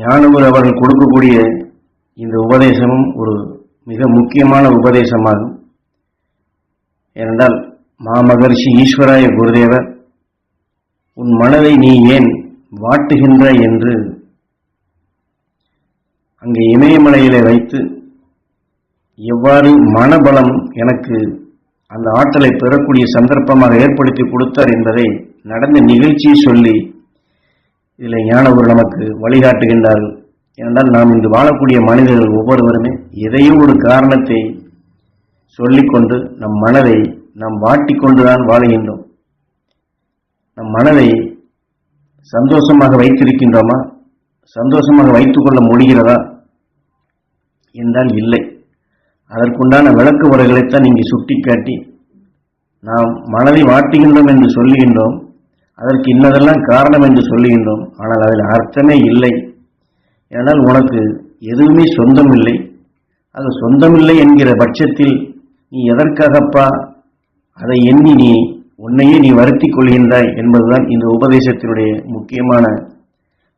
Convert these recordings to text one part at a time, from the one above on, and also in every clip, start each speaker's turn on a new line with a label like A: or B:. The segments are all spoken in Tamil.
A: ஞானவர் அவர்கள் கொடுக்கக்கூடிய இந்த உபதேசமும் ஒரு மிக முக்கியமான உபதேசமாகும். ஏனென்றால் மாமகர்ஷி ஈஸ்வராய குருதேவர் உன் மனதை நீ ஏன் வாட்டுகின்ற? என்று அங்கே இமயமலையிலே வைத்து எவ்வாறு மனபலம் எனக்கு அந்த ஆற்றலை பெறக்கூடிய சந்தர்ப்பமாக ஏற்படுத்தி கொடுத்தார் என்பதை நடந்த நிகழ்ச்சியை சொல்லி இதில் ஞானவர் நமக்கு வழிகாட்டுகின்றார்கள். ஏனென்றால் நாம் இங்கு வாழக்கூடிய மனிதர்கள் ஒவ்வொருவருமே எதையோ ஒரு காரணத்தை சொல்லிக்கொண்டு நம் மனதை நாம் வாட்டிக்கொண்டுதான் வாழுகின்றோம். நம் மனதை சந்தோஷமாக வைத்திருக்கின்றோமா? சந்தோஷமாக வைத்துக்கொள்ள முடிகிறதா? என்றால் இல்லை. அதற்குண்டான விளக்கு உரைகளைத்தான் இங்கே சுட்டிக்காட்டி நாம் மனதை வாட்டுகின்றோம் என்று சொல்லுகின்றோம். அதற்கு இன்னதெல்லாம் காரணம் என்று சொல்லுகின்றோம். ஆனால் அதில் அர்த்தமே இல்லை. ஏனால் உனக்கு எதுவுமே சொந்தமில்லை. அது சொந்தமில்லை என்கிற பட்சத்தில் நீ எதற்காகப்பா அதை எண்ணி நீ உன்னையே நீ வருத்திக் கொள்கின்றாய் என்பதுதான் இந்த உபதேசத்தினுடைய முக்கியமான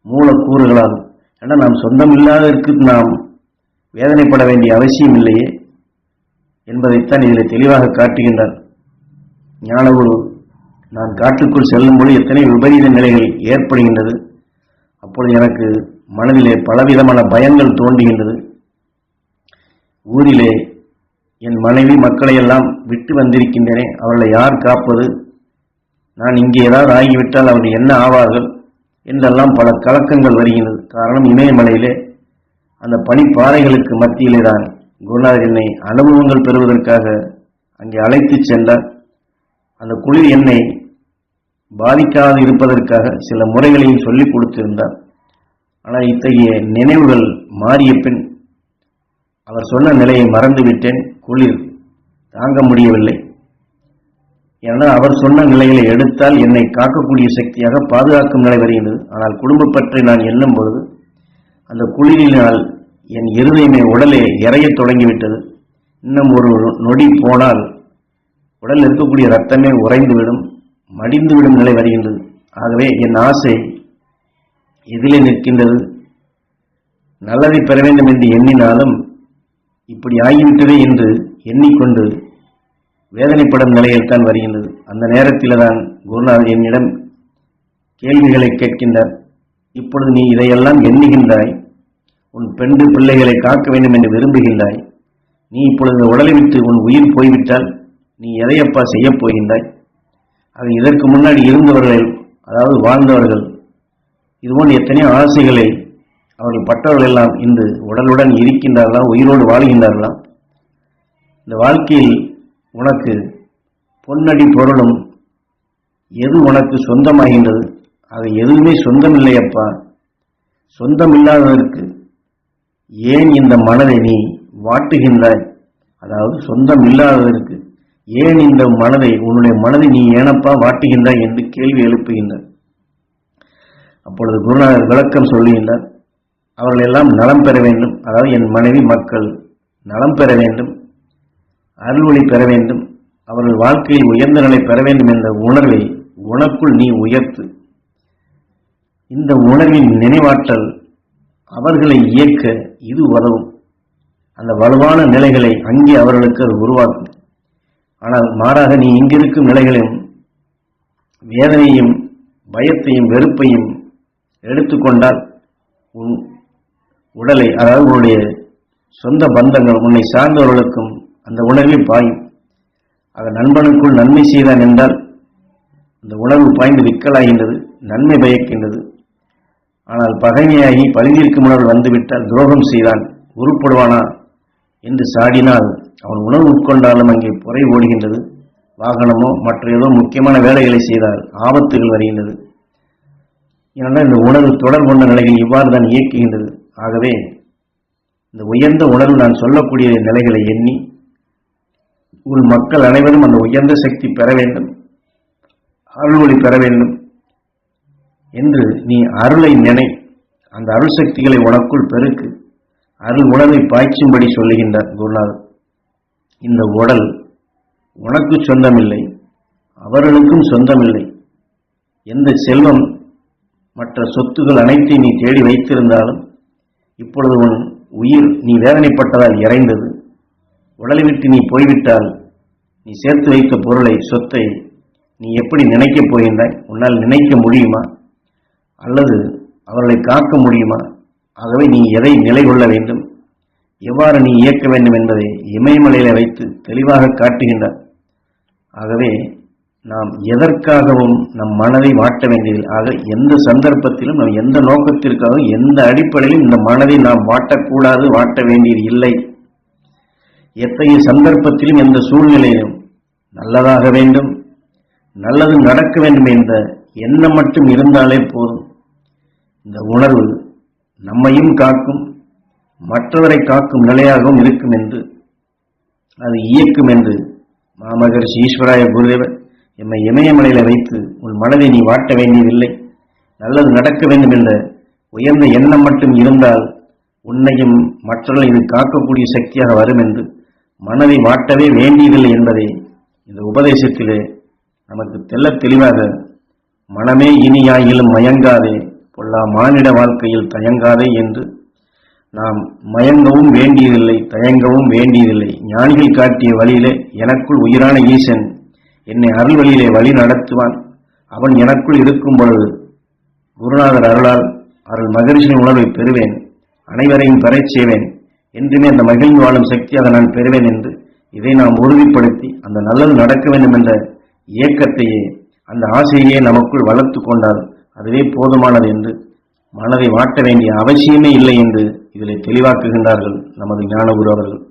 A: மூலக்கூறுகளாகும். ஏன்னா நாம் சொந்தமில்லாததற்கு நாம் வேதனைப்பட வேண்டிய அவசியம் இல்லையே என்பதைத்தான் இதில் தெளிவாக காட்டுகின்றார். ஞானகுரு நான் காட்டுக்குள் செல்லும்போது எத்தனை விபரீத நிலைகள் ஏற்படுகின்றது. அப்பொழுது எனக்கு மனதிலே பலவிதமான பயங்கள் தோன்றுகின்றது. ஊரிலே என் மனைவி மக்களை எல்லாம் விட்டு வந்திருக்கின்றனே அவர்களை யார் காப்பது? நான் இங்கே ஏதாவது ஆகிவிட்டால் அவர்கள் என்ன ஆவார்கள்? என்றெல்லாம் பல கலக்கங்கள் வருகின்றது. காரணம் இமயமலையிலே அந்த பனிப்பாறைகளுக்கு மத்தியிலே தான் குருநாதர் என்னை அனுபவங்கள் பெறுவதற்காக அங்கே அழைத்து சென்றார். அந்த குளிர் என்னை பாதிக்காது இருப்பதற்காக சில முறைகளையும் சொல்லிக் கொடுத்திருந்தார். ஆனால் இத்தகைய நினைவுகள் மாறிய பின் அவர் சொன்ன நிலையை மறந்துவிட்டேன். குளிர் தாங்க முடியவில்லை. ஏன்னா அவர் சொன்ன நிலைகளை எடுத்தால் என்னை காக்கக்கூடிய சக்தியாக பாதுகாக்கும் நிலை வருகின்றது ஆனால் குடும்ப பற்றி நான் எண்ணும் பொழுது அந்த குளிரினால் என் இருதயமே உடலே இறையத் தொடங்கிவிட்டது. இன்னும் ஒரு நொடி போனால் உடல் இருக்கக்கூடிய ரத்தமே உறைந்துவிடும். மடிந்துவிடும் நிலை வருகின்றது ஆகவே என் ஆசை எதிலே நிற்கின்றது. நல்லதை பெற வேண்டும் என்று எண்ணினாலும் இப்படி ஆகிவிட்டதே என்று எண்ணிக்கொண்டு வேதனைப்படும் நிலையில் தான் வருகின்றது. அந்த நேரத்தில் தான் குருநாதர் என்னிடம் கேள்விகளை கேட்கின்றார். இப்பொழுது நீ இதையெல்லாம் எண்ணுகின்றாய். உன் பெண்டு பிள்ளைகளை காக்க வேண்டும் என்று விரும்புகின்றாய். நீ இப்பொழுது உடலை விட்டு உன் உயிர் போய்விட்டால் நீ எதையப்பா செய்யப் போகின்றாய்? அது இதற்கு முன்னாடி இருந்தவர்கள் அதாவது வாழ்ந்தவர்கள் இதுபோன்ற எத்தனையோ ஆசைகளை அவர்கள் பட்டவர்கள் எல்லாம் இன்று உடலுடன் இருக்கின்றார்களா உயிரோடு வாழ்கின்றார்களா? இந்த வாழ்க்கையில் உனக்கு பொன்னடி பொருளும் எது உனக்கு சொந்தமாகின்றது? அது எதுவுமே சொந்தமில்லையப்பா. சொந்தமில்லாததற்கு ஏன் இந்த மனதை நீ வாட்டுகின்றாய்? அதாவது சொந்தம் இல்லாததற்கு ஏன் இந்த மனதை உன்னுடைய மனதை நீ ஏனப்பா வாட்டுகின்றாய் என்று கேள்வி எழுப்புகின்றார். அப்பொழுது குருநாதர் விளக்கம் சொல்லுகின்றார் அவர்கள் எல்லாம் நலம் பெற வேண்டும். அதாவது என் மனைவி மக்கள் நலம் பெற வேண்டும். அருள்வொழி பெற வேண்டும். அவர்கள் வாழ்க்கையில் உயர்ந்த நிலை பெற வேண்டும் என்ற உணர்வை உனக்குள் நீ உயர்த்து. இந்த உணர்வின் நினைவாற்றல் அவர்களை இயக்க இது உதவும். அந்த வலுவான நிலைகளை அங்கே அவர்களுக்கு அது உருவாக்கும். ஆனால் மாறாக நீ இங்கிருக்கும் நிலைகளையும் வேதனையும் பயத்தையும் வெறுப்பையும் எடுத்துக்கொண்டால் உன் உடலை அதாவது உன்னுடைய சொந்த பந்தங்கள் உன்னை சார்ந்தவர்களுக்கும் அந்த உணர்வில் பாயும். ஆக நண்பனுக்குள் நன்மை செய்தான் என்றால் அந்த உணர்வு பாய்ந்து விக்கலாகின்றது நன்மை பயக்கின்றது. ஆனால் பகைமையாகி பழிதீர்க்கும் உணர்வு வந்துவிட்டால் துரோகம் செய்தான் உருப்படுவானா என்று சாடினால் அவன் உணவு உட்கொண்டாலும் அங்கே புறை ஓடுகின்றது. வாகனமோ மற்ற ஏதோ முக்கியமான வேலைகளை செய்தால் ஆபத்துகள் வருகின்றது. ஏனென்றால் இந்த உணர்வு தொடர் கொண்ட நிலைகள் இவ்வாறு தான் இயக்குகின்றது. ஆகவே இந்த உயர்ந்த உணர்வு நான் சொல்லக்கூடிய நிலைகளை எண்ணி உள் மக்கள் அனைவரும் அந்த உயர்ந்த சக்தி பெற வேண்டும் அருள்வொளி பெற வேண்டும் என்று நீ அருளை நினை அந்த அருள் சக்திகளை உனக்குள் பெருக்கு அருள் உணர்வை பாய்ச்சும்படி சொல்லுகின்றார் குருநாதர். இந்த உடல் உனக்கு சொந்தமில்லை அவர்களுக்கும் சொந்தமில்லை. எந்த செல்வம் மற்ற சொத்துகள் அனைத்தையும் நீ தேடி வைத்திருந்தாலும் இப்பொழுது உன் உயிர் நீ வேதனைப்பட்டதால் இறைந்தது. உடலை விட்டு நீ போய்விட்டால் நீ சேர்த்து வைத்த பொருளை சொத்தை நீ எப்படி நினைக்கப் போகின்றாய்? உன்னால் நினைக்க முடியுமா? அல்லது அவர்களை காக்க முடியுமா? ஆகவே நீ எதை நிலை கொள்ள வேண்டும்? எவ்வாறு நீ இயக்க வேண்டும் என்பதை இமயமலையில வைத்து தெளிவாக காட்டுகின்றார். ஆகவே நாம் எதற்காகவும் நம் மனதை வாட்ட வேண்டியது ஆக எந்த சந்தர்ப்பத்திலும் நாம் எந்த நோக்கத்திற்காகவும் எந்த அடிப்படையிலும் இந்த மனதை நாம் வாட்டக்கூடாது வாட்ட வேண்டியது இல்லை. எத்தகைய சந்தர்ப்பத்திலும் எந்த சூழ்நிலையிலும் நல்லதாக வேண்டும் நல்லது நடக்க வேண்டும் என்ற எண்ணம் மட்டும் இருந்தாலே போதும். இந்த உணர்வு நம்மையும் காக்கும் மற்றவரை காக்கும் நிலையாகவும் இருக்கும் என்று அது இயக்கும் என்று மாமகர்ஷி ஈஸ்வராய குருதேவர் எம்மை இமயமலையில வைத்து உன் மனதை நீ வாட்ட வேண்டியதில்லை. நல்லது நடக்க வேண்டும் என்ற உயர்ந்த எண்ணம் மட்டும் இருந்தால் உன்னையும் மற்றவர்கள் இது காக்கக்கூடிய சக்தியாக வரும் என்று மனதை வாட்டவே வேண்டியதில்லை என்பதை இந்த உபதேசத்திலே நமக்கு தெள்ளத் தெளிவாக மனமே இனியாயிலும் மயங்காதே பொல்லா மானிட வாழ்க்கையில் தயங்காதே என்று நாம் மயங்கவும் வேண்டியதில்லை தயங்கவும் வேண்டியதில்லை. ஞானிகள் காட்டிய வழியிலே எனக்குள் உயிரான ஈசன் என்னை அருள் வழியிலே வழி நடத்துவான். அவன் எனக்குள் இருக்கும் பொழுது குருநாதர் அருளால் அருள் மகரிஷின் உணர்வை பெறுவேன். அனைவரையும் பெறச் செய்வேன். என்றுமே அந்த மகிழ்ந்து வாழும் சக்தியாக நான் பெறுவேன் என்று இதை நாம் உறுதிப்படுத்தி அந்த நல்லது நடக்க வேண்டும் என்ற இயக்கத்தையே அந்த ஆசையே நமக்குள் வளர்த்து கொண்டால் அதுவே போதுமானது என்று மனதை வாட்ட வேண்டிய அவசியமே இல்லை என்று இதில் தெளிவாக்குகின்றார்கள் நமது ஞானகுரு அவர்கள்.